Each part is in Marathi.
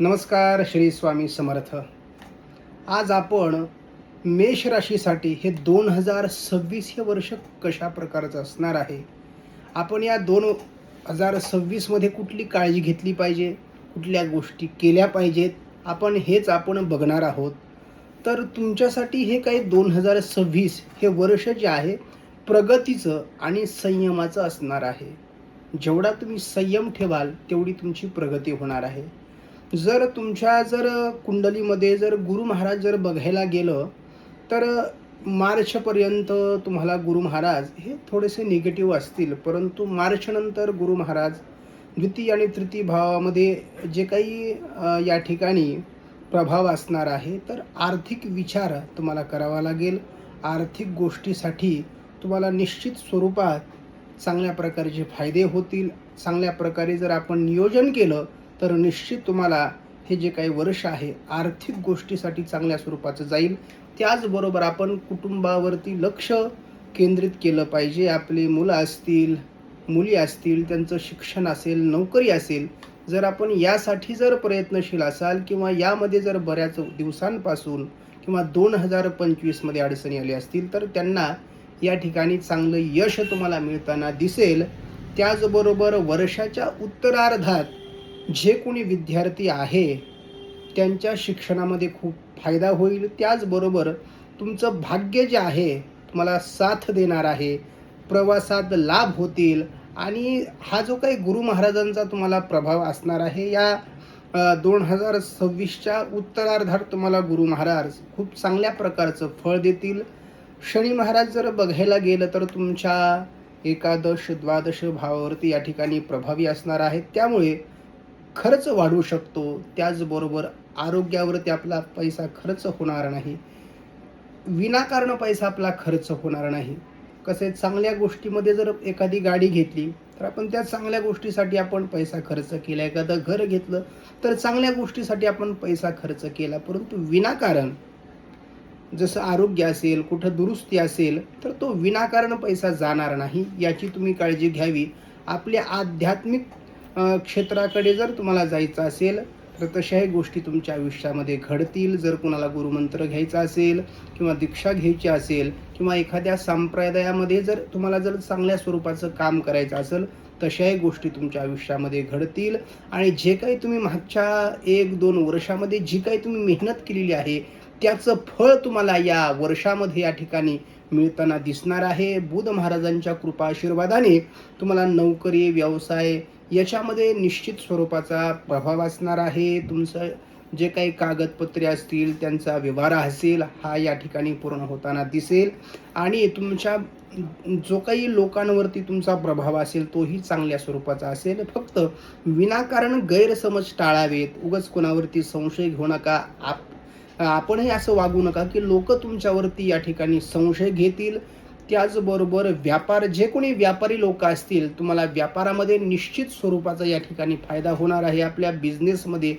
नमस्कार श्री स्वामी समर्थ. आज आपण मेष राशीसाठी हे दोन हजार सव्वीस हे वर्ष कशा प्रकारचं असणार आहे? आपण या दोन हजार सव्वीसमध्ये कुठली काळजी घेतली पाहिजे? कुठल्या गोष्टी केल्या पाहिजेत? आपण हेच आपण बघणार आहोत. तर तुमच्यासाठी हे काही दोन हजार सव्वीस हे वर्ष जे आहे प्रगतीचं आणि संयमाचं असणार आहे. जेवढा तुम्ही संयम ठेवाल तेवढी तुमची प्रगती होणार आहे. जर तुमच्या जर कुंडलीमध्ये जर गुरु महाराज जर बघायला गेलं तर मार्चपर्यंत तुम्हाला गुरु महाराज हे थोडेसे निगेटिव्ह असतील. परंतु मार्चनंतर गुरु महाराज द्वितीय आणि तृतीय भावामध्ये जे काही या ठिकाणी प्रभाव असणार आहे तर आर्थिक विचार तुम्हाला करावा लागेल. आर्थिक गोष्टीसाठी तुम्हाला निश्चित स्वरूपात चांगल्या प्रकारचे फायदे होतील. चांगल्या प्रकारे जर आपण नियोजन केलं तर निश्चित तुम्हाला हे जे काही वर्ष आहे आर्थिक गोष्टीसाठी चांगल्या स्वरूपाचं जाईल. त्याचबरोबर आपण कुटुंबावरती लक्ष केंद्रित केलं पाहिजे. आपली मुलं असतील मुली असतील त्यांचं शिक्षण असेल नोकरी असेल जर आपण यासाठी जर प्रयत्नशील असाल किंवा यामध्ये जर बऱ्याच दिवसांपासून किंवा दोन हजार पंचवीसमध्ये अडचणी आली असतील तर त्यांना या ठिकाणी चांगलं यश तुम्हाला मिळताना दिसेल. त्याचबरोबर वर्षाच्या उत्तरार्धात जे कोणी विद्यार्थी आहे त्यांच्या शिक्षणामध्ये खूप फायदा होईल. त्याचबरोबर तुमचं भाग्य जे आहे तुम्हाला साथ देणार आहे प्रवासात लाभ होतील आणि हा जो काही गुरु महाराजांचा तुम्हाला प्रभाव असणार आहे या दोन हजार सव्वीसच्या उत्तरार्धात तुम्हाला गुरु महाराज खूप चांगल्या प्रकारचं फळ देतील. शनी महाराज जर बघायला गेलं तर तुमच्या एकादश द्वादश भावावरती या ठिकाणी प्रभावी असणार आहे त्यामुळे खर्च वाढू शकतो. त्याचबरोबर आरोग्यावरती आपला पैसा खर्च होणार नाही. विनाकारण पैसा आपला खर्च होणार नाही. कसे चांगल्या गोष्टीमध्ये जर एखादी गाडी घेतली तर आपण त्या चांगल्या गोष्टीसाठी आपण पैसा खर्च केला. एखादं घर घेतलं तर चांगल्या गोष्टीसाठी आपण पैसा खर्च केला. परंतु विनाकारण जसं आरोग्य असेल कुठं दुरुस्ती असेल तर तो विनाकारण पैसा जाणार नाही. याची तुम्ही काळजी घ्यावी. आपल्या आध्यात्मिक क्षेत्राकडे जर तुम्हाला जायचं असेल तर तशाही गोष्टी तुमच्या आयुष्यामध्ये घडतील. जर कुणाला गुरुमंत्र घ्यायचा असेल किंवा दीक्षा घ्यायची असेल किंवा एखाद्या संप्रदायामध्ये जर तुम्हाला जर चांगल्या स्वरूपाचं काम करायचं असेल तशाही गोष्टी तुमच्या आयुष्यामध्ये घडतील. आणि जे काही तुम्ही मागच्या एक दोन वर्षामध्ये जी काही तुम्ही मेहनत केलेली आहे त्याचं फळ तुम्हाला या वर्षामध्ये या ठिकाणी मिळताना दिसणार आहे. बुध महाराजांच्या कृपा आशीर्वादाने तुम्हाला नोकरी व्यवसाय याच्यामध्ये निश्चित स्वरूपाचा प्रभाव असणार आहे. तुमचं जे काही कागदपत्रे असतील त्यांचा व्यवहार असेल हा या ठिकाणी पूर्ण होताना दिसेल. आणि तुमच्या जो काही लोकांवरती तुमचा प्रभाव असेल तोही चांगल्या स्वरूपाचा असेल. फक्त विनाकारण गैरसमज टाळावेत. उगाच कोणावरती संशय घेऊ नका. आप आपणही असं वागू नका की लोक तुमच्यावरती या ठिकाणी संशय घेतील. त्याचबरोबर व्यापार जे कोणी व्यापारी लोक असतील तुम्हाला व्यापारामध्ये निश्चित स्वरूपाचा या ठिकाणी फायदा होणार आहे. आपल्या बिझनेसमध्ये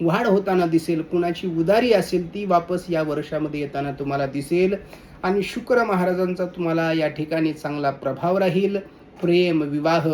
वाढ होताना दिसेल कुणाची उदारी असेल ती वापस या वर्षामध्ये येताना तुम्हाला दिसेल. आणि शुक्र महाराजांचा तुम्हाला या ठिकाणी चांगला प्रभाव राहील. प्रेम विवाह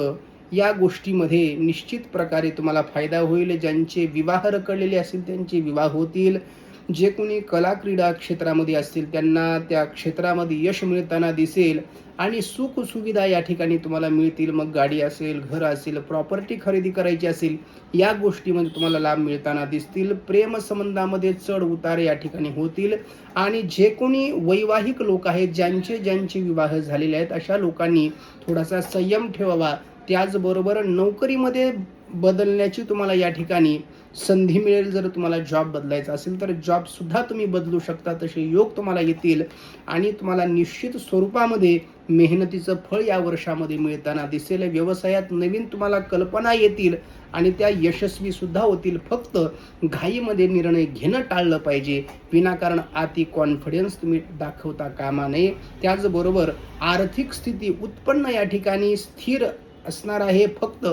या गोष्टीमध्ये निश्चित प्रकारे तुम्हाला फायदा होईल. ज्यांचे विवाह रखडलेले असतील त्यांचे विवाह होतील. जे कोणी कला क्रीडा क्षेत्रामध्ये असतील त्यांना त्या क्षेत्रामध्ये यश मिळताना दिसेल आणि सुख सुविधा या ठिकाणी तुम्हाला मिळतील. मग गाडी असेल घर असेल प्रॉपर्टी खरेदी करायची असेल या गोष्टीमध्ये तुम्हाला लाभ मिळताना दिसतील. प्रेमसंबंधामध्ये चढ उतार या ठिकाणी होतील आणि जे कोणी वैवाहिक लोक आहेत ज्यांचे ज्यांचे विवाह झालेले आहेत अशा लोकांनी थोडासा संयम ठेवावा. त्याचबरोबर नोकरीमध्ये बदलण्याची तुम्हाला या ठिकाणी संधी मिळेल जर तुम्हाला जॉब बदलायचा असेल तर जॉबसुद्धा तुम्ही बदलू शकता तसे योग तुम्हाला येतील आणि तुम्हाला निश्चित स्वरूपामध्ये मेहनतीचं फळ या वर्षामध्ये मिळताना दिसेल. व्यवसायात नवीन तुम्हाला कल्पना येतील आणि त्या यशस्वी सुद्धा होतील. फक्त घाईमध्ये निर्णय घेणं टाळलं पाहिजे. विनाकारण अति कॉन्फिडन्स तुम्ही दाखवता कामा नये. त्याचबरोबर आर्थिक स्थिती उत्पन्न या ठिकाणी स्थिर असणार आहे. फक्त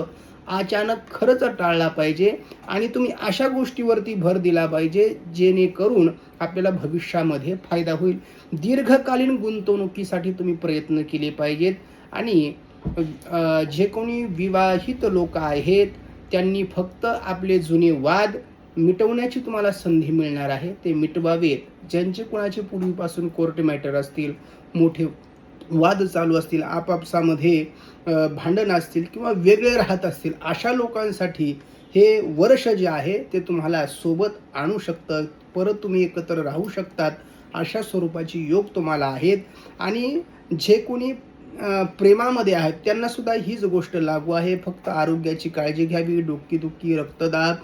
अचानक खरंच टाळला पाहिजे आणि तुम्ही अशा गोष्टीवरती भर दिला पाहिजे जेणेकरून आपल्याला भविष्यामध्ये फायदा होईल. दीर्घकालीन गुंतवणुकीसाठी तुम्ही प्रयत्न केले पाहिजेत आणि जे कोणी विवाहित लोक आहेत त्यांनी फक्त आपले जुने वाद मिटवण्याची तुम्हाला संधी मिळणार आहे. ते मिटवावेत. ज्यांचे कोणाचे पूर्वीपासून कोर्ट मॅटर असतील मोठे वाद चालू असतील आपापसामध्ये भांडण असतील किंवा वेगळे राहत असतील अशा लोकांसाठी हे वर्ष जे आहे ते तुम्हाला सोबत आणू शकतं. परत तुम्ही एकत्र राहू शकतात. अशा स्वरूपाची योग तुम्हाला आहेत. आणि जे कोणी प्रेमामध्ये आहेत त्यांनासुद्धा हीच गोष्ट लागू आहे. फक्त आरोग्याची काळजी घ्यावी डोकीदुखी रक्तदाब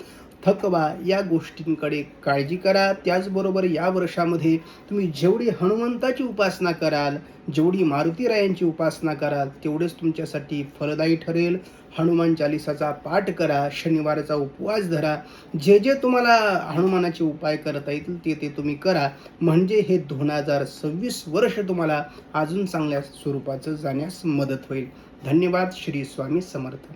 थकवा या गोष्टींकडे काळजी करा. त्याचबरोबर या वर्षामध्ये तुम्ही जेवढी हनुमंताची उपासना कराल जेवढी मारुतीरायांची उपासना कराल तेवढेच तुमच्यासाठी फलदायी ठरेल. हनुमान चालिसाचा पाठ करा शनिवारचा उपवास धरा. जे जे तुम्हाला हनुमानाचे उपाय करता येतील ते ते तुम्ही करा. म्हणजे हे दोन हजार सव्वीस वर्ष तुम्हाला अजून चांगल्या स्वरूपाचं जाण्यास मदत होईल. धन्यवाद. श्री स्वामी समर्थ.